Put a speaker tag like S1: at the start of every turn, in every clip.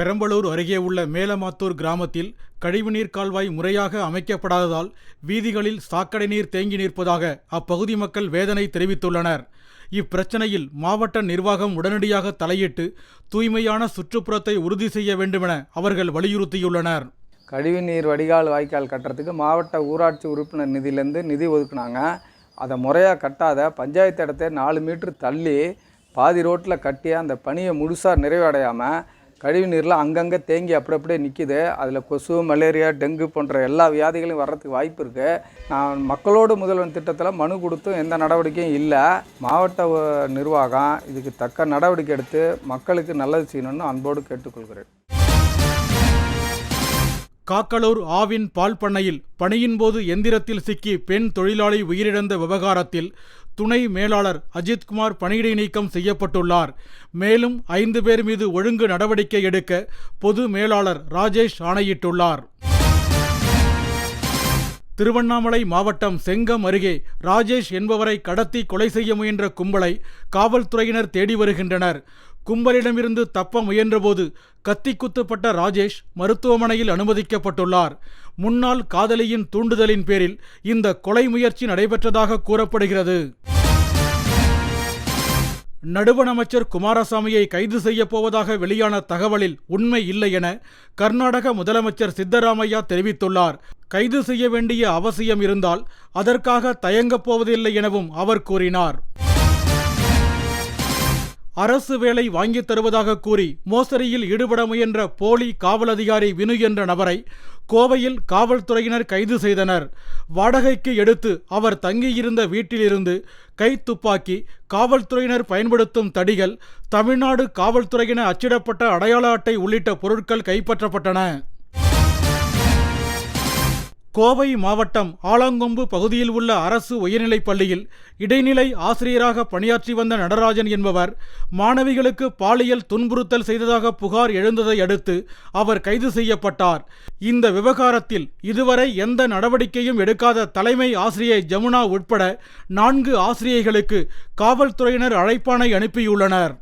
S1: பெரம்பலூர் அருகே உள்ள மேலமாத்தூர் கிராமத்தில் கழிவுநீர் கால்வாய் முறையாக அமைக்கப்படாததால் வீதிகளில் சாக்கடை நீர் தேங்கி நிற்பதாக அப்பகுதி மக்கள் வேதனை தெரிவித்துள்ளனர். இப்பிரச்சனையில் மாவட்ட நிர்வாகம் உடனடியாக தலையிட்டு தூய்மையான சுற்றுப்புறத்தை உறுதி செய்ய வேண்டுமென அவர்கள் வலியுறுத்தியுள்ளனர்.
S2: கழிவுநீர் வடிகால் வாய்க்கால் கட்டுறதுக்கு மாவட்ட ஊராட்சி உறுப்பினர் நிதியிலேருந்து நிதி ஒதுக்குனாங்க. அதை முறையாக கட்டாத பஞ்சாயத்து இடத்தை நாலு மீட்ரு தள்ளி பாதி ரோட்டில் கட்டி அந்த பணியை முழுசாக நிறைவடையாமல் கழிவு நீரில் அங்கங்கே தேங்கி அப்படி அப்படியே நிற்கிது அதில் கொசு மலேரியா டெங்கு போன்ற எல்லா வியாதிகளையும் வர்றதுக்கு வாய்ப்பு இருக்குது நான் மக்களோடு முதல்வன் திட்டத்தில் மனு கொடுத்தும் எந்த நடவடிக்கையும் இல்லை. மாவட்ட நிர்வாகம் இதுக்கு தக்க நடவடிக்கை எடுத்து மக்களுக்கு நல்லது செய்யணும்னு அன்போடு கேட்டுக்கொள்கிறேன்.
S1: காக்கலூர் ஆவின் பால் பண்ணையில் பணியின் போது எந்திரத்தில் சிக்கி பெண் தொழிலாளி உயிரிழந்த விவகாரத்தில் துணை மேலாளர் அஜித்குமார் பணியிடை நீக்கம் செய்யப்பட்டுள்ளார். மேலும் ஐந்து பேர் மீது ஒழுங்கு நடவடிக்கை எடுக்க பொது மேலாளர் ராஜேஷ் ஆணையிட்டுள்ளார். திருவண்ணாமலை மாவட்டம் செங்கம் அருகே ராஜேஷ் என்பவரை கடத்தி கொலை செய்ய முயன்ற கும்பலை காவல்துறையினர் தேடி வருகின்றனர். கும்பலிடமிருந்து தப்ப முயன்றபோது கத்தி குத்துப்பட்ட ராஜேஷ் மருத்துவமனையில் அனுமதிக்கப்பட்டுள்ளார். முன்னாள் காதலியின் தூண்டுதலின் பேரில் இந்த கொலை முயற்சி நடைபெற்றதாக கூறப்படுகிறது. நடுவண் அமைச்சர் குமாரசாமியை கைது செய்யப் போவதாக வெளியான தகவலில் உண்மை இல்லை என கர்நாடக முதலமைச்சர் சித்தராமையா தெரிவித்துள்ளார். கைது செய்ய வேண்டிய அவசியம் இருந்தால் அதற்காக தயங்கப் போவதில்லை எனவும் அவர் கூறினார். அரசு வேலை வாங்கித் தருவதாக கூறி மோசடியில் ஈடுபட முயன்ற போலி காவல் அதிகாரி வினு என்ற நபரை கோவையில் காவல்துறையினர் கைது செய்தனர். வாடகைக்கு எடுத்து அவர் தங்கியிருந்த வீட்டிலிருந்து கை துப்பாக்கி காவல்துறையினர் பயன்படுத்தும் தடிகள் தமிழ்நாடு காவல்துறையினர் அச்சிடப்பட்ட அடையாள அட்டை உள்ளிட்ட பொருட்கள் கைப்பற்றப்பட்டன. கோவை மாவட்டம் ஆலாங்கொம்பு பகுதியில் உள்ள அரசு உயர்நிலைப் பள்ளியில் இடைநிலை ஆசிரியராக பணியாற்றி வந்த நடராஜன் என்பவர் மாணவிகளுக்கு பாலியல் துன்புறுத்தல் செய்ததாக புகார் எழுந்ததை அடுத்து அவர் கைது செய்யப்பட்டார். இந்த விவகாரத்தில் இதுவரை எந்த நடவடிக்கையும் எடுக்காத தலைமை ஆசிரியை ஜமுனா உட்பட நான்கு ஆசிரியைகளுக்கு காவல்துறையினர் அழைப்பானை அனுப்பியுள்ளனர்.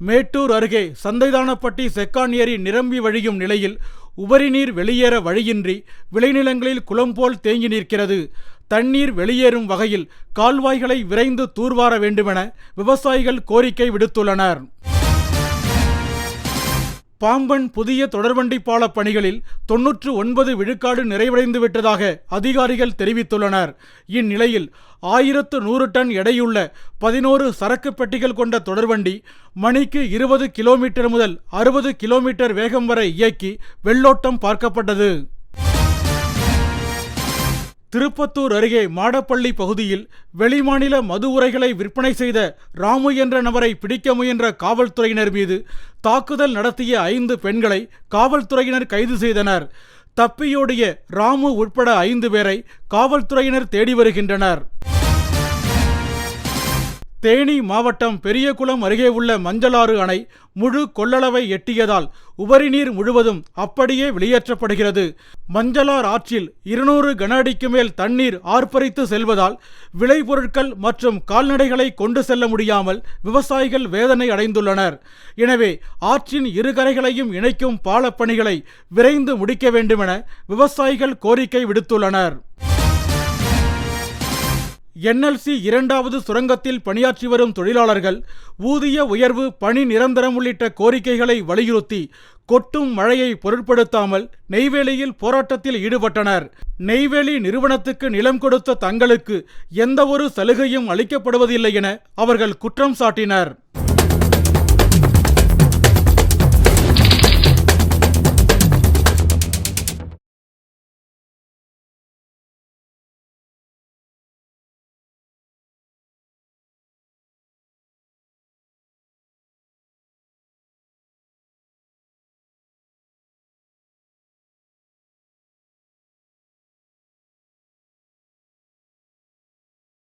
S1: மேட்டூர் அருகே சந்தைதானப்பட்டி செக்கான் ஏரி நிரம்பி வழியும் நிலையில் உபரிநீர் வெளியேற வழியின்றி விளைநிலங்களில் குளம் போல் தேங்கி நிற்கிறது. தண்ணீர் வெளியேறும் வகையில் கால்வாய்களை விரைந்து தூர்வார வேண்டுமென விவசாயிகள் கோரிக்கை விடுத்துள்ளனர். பாம்பன் புதிய தொடர்வண்டி பால பணிகளில் தொன்னூற்று ஒன்பது விழுக்காடு நிறைவடைந்து விட்டதாக அதிகாரிகள் தெரிவித்துள்ளனர். இந்நிலையில் ஆயிரத்து நூறு டன் எடையுள்ள பதினோரு சரக்கு பெட்டிகள் கொண்ட தொடர்வண்டி மணிக்கு இருபது கிலோமீட்டர் முதல் அறுபது கிலோமீட்டர் வேகம் வரை இயக்கி வெள்ளோட்டம் பார்க்கப்பட்டது. திருப்பத்தூர் அருகே மாடப்பள்ளி பகுதியில் வெளிமாநில மது உரைகளை விற்பனை செய்த ராமு என்ற நபரை பிடிக்க முயன்ற காவல்துறையினர் மீது தாக்குதல் நடத்திய ஐந்து பெண்களை காவல்துறையினர் கைது செய்தனர். தப்பியோடிய ராமு உட்பட ஐந்து பேரை காவல்துறையினர் தேடி வருகின்றனர். தேனி மாவட்டம் பெரியகுளம் அருகே உள்ள மஞ்சளாறு அணை முழு கொள்ளளவை எட்டியதால் உபரிநீர் முழுவதும் அப்படியே வெளியேற்றப்படுகிறது. மஞ்சளார் ஆற்றில் இருநூறு கன அடிக்கு மேல் தண்ணீர் ஆர்ப்பரித்து செல்வதால் விளைபொருட்கள் மற்றும் கால்நடைகளை கொண்டு செல்ல முடியாமல் விவசாயிகள் வேதனை அடைந்துள்ளனர். எனவே ஆற்றின் இரு கரைகளையும் இணைக்கும் பாலப்பணிகளை விரைந்து முடிக்க வேண்டுமென விவசாயிகள் கோரிக்கை விடுத்துள்ளனர். என்எல்சி இரண்டாவது சுரங்கத்தில் பணியாற்றி வரும் தொழிலாளர்கள் ஊதிய உயர்வு பணி நிரந்தரம் உள்ளிட்ட கோரிக்கைகளை வலியுறுத்தி கொட்டும் மழையை பொருட்படுத்தாமல் நெய்வேலியில் போராட்டத்தில் ஈடுபட்டனர். நெய்வேலி நிறுவனத்துக்கு நிலம் கொடுத்த தங்களுக்கு எந்தவொரு சலுகையும் அளிக்கப்படுவதில்லை என அவர்கள் குற்றம் சாட்டினர்.